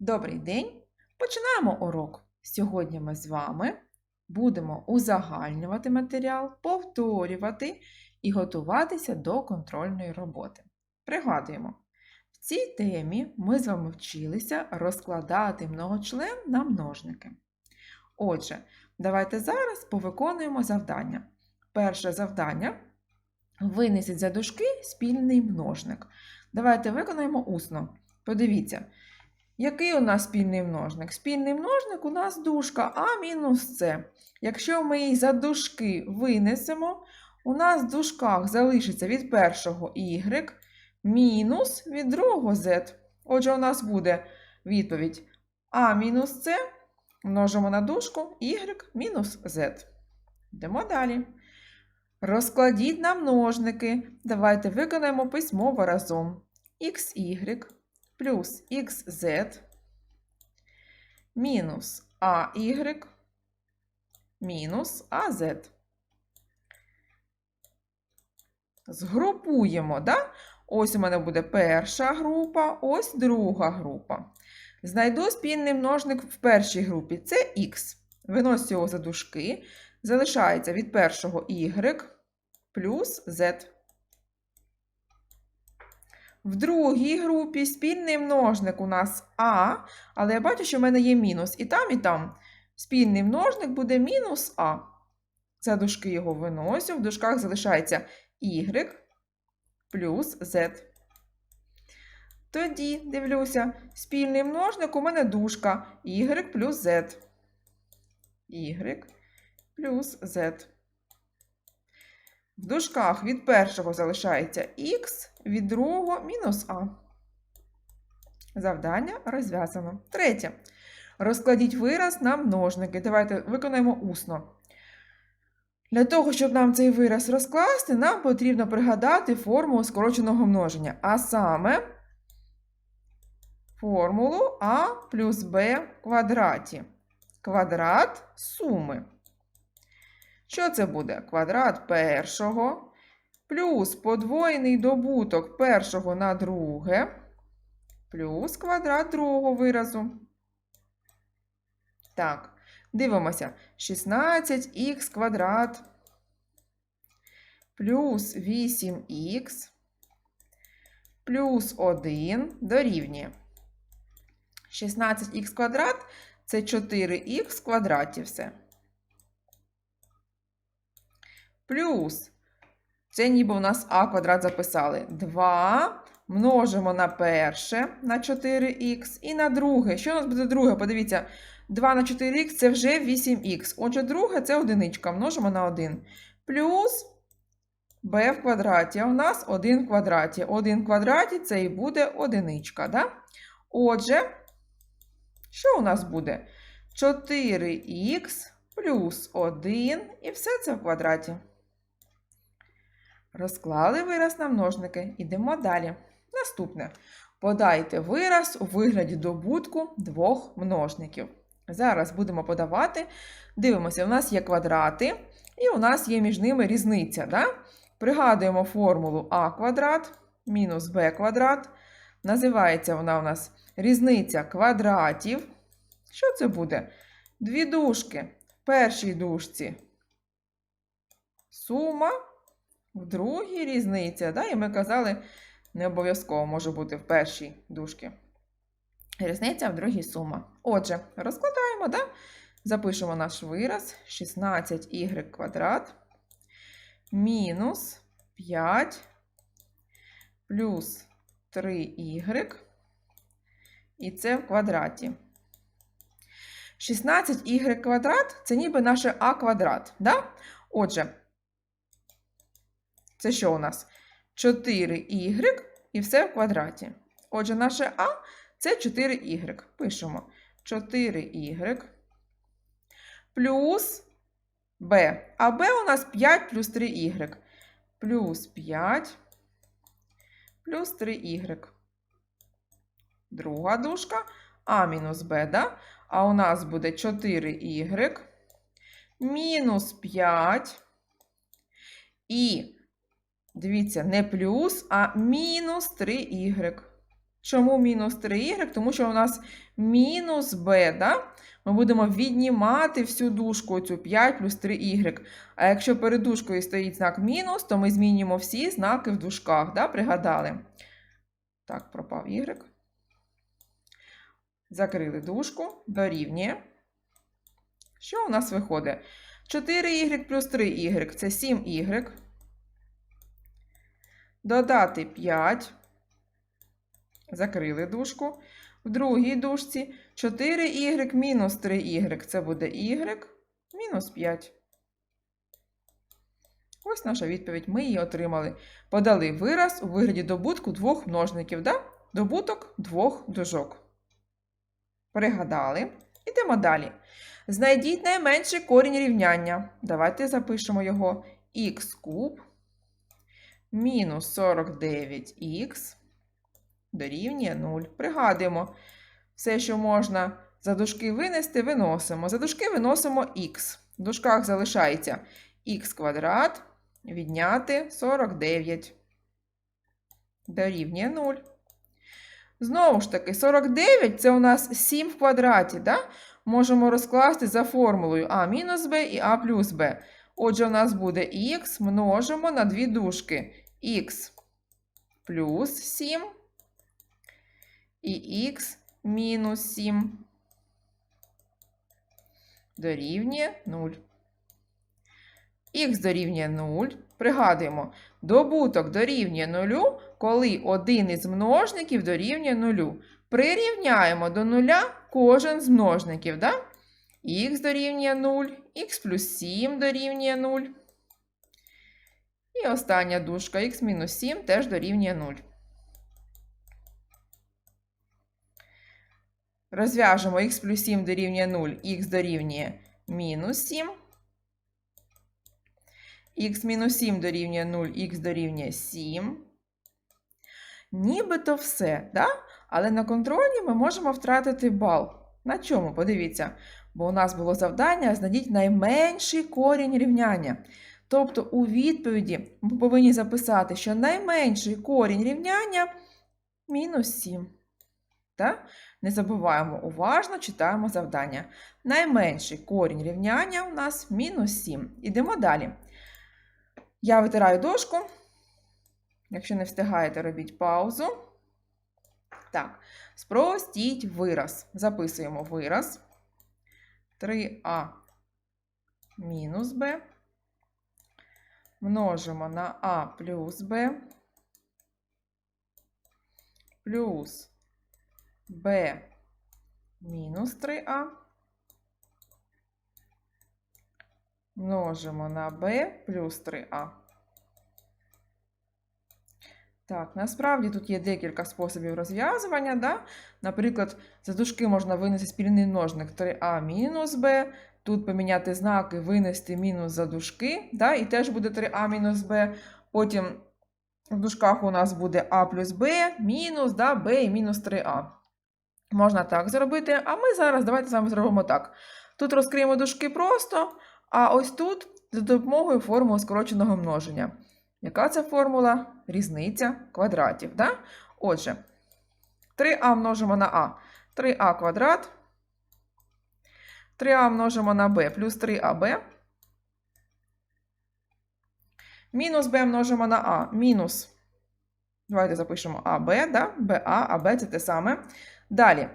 Добрий день! Починаємо урок. Сьогодні ми з вами будемо узагальнювати матеріал, повторювати і готуватися до контрольної роботи. Пригадуємо, в цій темі ми з вами вчилися розкладати многочлен на множники. Отже, давайте зараз повиконуємо завдання. Перше завдання винесіть за дужки спільний множник. Давайте виконаємо усно. Подивіться, який у нас спільний множник? Спільний множник у нас дужка А мінус С. Якщо ми її за дужки винесемо, у нас в дужках залишиться від першого y мінус від другого z. Отже, у нас буде відповідь А мінус С множимо на дужку y мінус z. Йдемо далі. Розкладіть на множники. Давайте виконаємо письмово разом. xy плюс xz мінус АY мінус АЗ. Згрупуємо, да? Ось у мене буде перша група, ось друга група. Знайду спільний множник в першій групі. Це х. Виносю його за дужки. Залишається від першого y плюс z. В другій групі спільний множник у нас А, але я бачу, що в мене є мінус. І там, і там спільний множник буде мінус А. За дужки його виносю. В дужках залишається y плюс z. Тоді, дивлюся, спільний множник у мене дужка y плюс z. y плюс z. В дужках від першого залишається х, від другого мінус а. Завдання розв'язано. Третє. Розкладіть вираз на множники. Давайте виконаємо усно. Для того, щоб нам цей вираз розкласти, нам потрібно пригадати формулу скороченого множення. А саме формулу а плюс b в квадраті. Квадрат суми. Що це буде? Квадрат першого плюс подвоєний добуток першого на друге, плюс квадрат другого виразу. Так, дивимося. 16х квадрат плюс 8х плюс 1 дорівнює. 16х квадрат це 4х в квадраті все. Плюс, це ніби у нас а квадрат записали. 2 множимо на перше на 4х і на друге. Що у нас буде друге? Подивіться, 2 на 4х це вже 8х. Отже, друге це одиничка. Множимо на 1. Плюс b в квадраті. А у нас 1 в квадраті. 1 в квадраті це і буде одиничка. Да? Отже, що у нас буде? 4х плюс 1 і все це в квадраті. Розклали вираз на множники. Ідемо далі. Наступне. Подайте вираз у вигляді добутку двох множників. Зараз будемо подавати. Дивимося, у нас є квадрати, і у нас є між ними різниця. Да? Пригадуємо формулу а квадрат мінус b квадрат. Називається вона у нас різниця квадратів. Що це буде? Дві дужки. В першій дужці сума. В другій різниця, да? і ми казали, не обов'язково може бути в першій дужці. Різниця в другій сума. Отже, розкладаємо, да? запишемо наш вираз 16y квадрат мінус 5 плюс 3y, і це в квадраті. 16y квадрат це ніби наше а квадрат. Да? Отже, це що у нас? 4y і все в квадраті. Отже, наше А це 4y. Пишемо 4y плюс b. А b у нас 5 плюс 3y. Плюс 5 плюс 3y. Друга дужка А мінус b, да? А у нас буде 4y мінус 5 і Дивіться, не плюс, а мінус 3y. Чому мінус 3y? Тому що у нас мінус b, да? ми будемо віднімати всю дужку цю 5 плюс 3y. А якщо перед дужкою стоїть знак мінус, то ми змінюємо всі знаки в дужках. Да? Пригадали? Так, пропав y. Закрили дужку, дорівнює. Що у нас виходить? 4y плюс 3y це 7y. Додати 5. Закрили дужку. В другій дужці 4y мінус 3y. Це буде y мінус 5. Ось наша відповідь. Ми її отримали. Подали вираз у вигляді добутку двох множників. Да? Добуток двох дужок. Пригадали. Ідемо далі. Знайдіть найменший корінь рівняння. Давайте запишемо його х куб мінус 49х дорівнює 0. Пригадуємо, все, що можна за дужки винести, виносимо. За дужки виносимо х. В дужках залишається х квадрат відняти 49 дорівнює 0. Знову ж таки, 49 це у нас 7 в квадраті. Да? Можемо розкласти за формулою а мінус b і а плюс b. Отже, у нас буде х множимо на дві дужки. Х плюс 7 і х мінус 7 дорівнює 0. Х дорівнює 0. Пригадуємо, добуток дорівнює 0, коли один із множників дорівнює 0. Прирівняємо до 0 кожен з множників. Да? Х дорівнює 0, х плюс 7 дорівнює 0. Остання дужка х мінус 7 теж дорівнює 0. Розв'яжемо х плюс 7 дорівнює 0, х дорівнює мінус 7. х мінус 7 дорівнює 0, х дорівнює 7. Нібито все, да? але на контрольні ми можемо втратити бал. На чому? Подивіться. Бо у нас було завдання знайдіть найменший корінь рівняння. Тобто у відповіді ми повинні записати, що найменший корінь рівняння мінус 7. Так? Не забуваємо уважно читаємо завдання. Найменший корінь рівняння у нас мінус 7. Ідемо далі. Я витираю дошку. Якщо не встигаєте, робіть паузу. Так, спростіть вираз. Записуємо вираз. 3а мінус b. Множимо на а плюс b. Плюс b мінус 3а. Множимо на b плюс 3а. Так, насправді тут є декілька способів розв'язування. Да? Наприклад, за дужки можна винести спільний множник 3а мінус b. Тут поміняти знаки, винести мінус за дужки, да? і теж буде 3а мінус b. Потім в дужках у нас буде а плюс b, мінус да, b і мінус 3а. Можна так зробити, а ми зараз давайте з вами зробимо так. Тут розкриємо дужки просто, а ось тут за допомогою формули скороченого множення. Яка це формула? Різниця квадратів. Да? Отже, 3а множимо на а. 3а квадрат. 3а множимо на b плюс 3аб. Мінус b множимо на а. Мінус. Давайте запишемо АБ, да? БА, АБ це те саме. Далі.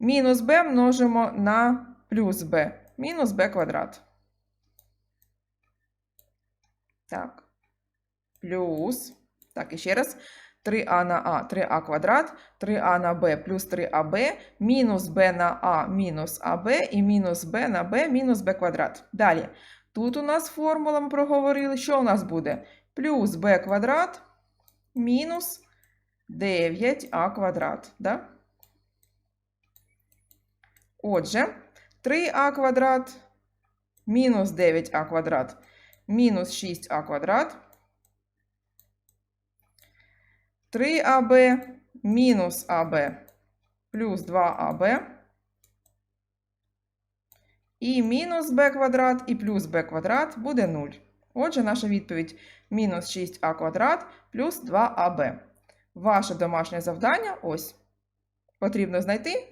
Мінус b множимо на плюс b. Мінус b квадрат. Так плюс, так, і ще раз, 3а на а, 3а квадрат, 3а на b плюс 3аб, мінус b на а мінус аб і мінус b на b мінус b квадрат. Далі. Тут у нас формула ми проговорили. Що у нас буде? Плюс b квадрат мінус 9а квадрат. Да? Отже, 3а квадрат мінус 9а квадрат мінус 6а квадрат 3АБ мінус АБ плюс 2АБ і мінус b квадрат і плюс b квадрат буде 0. Отже, наша відповідь мінус 6а квадрат плюс 2АБ. Ваше домашнє завдання ось. потрібно знайти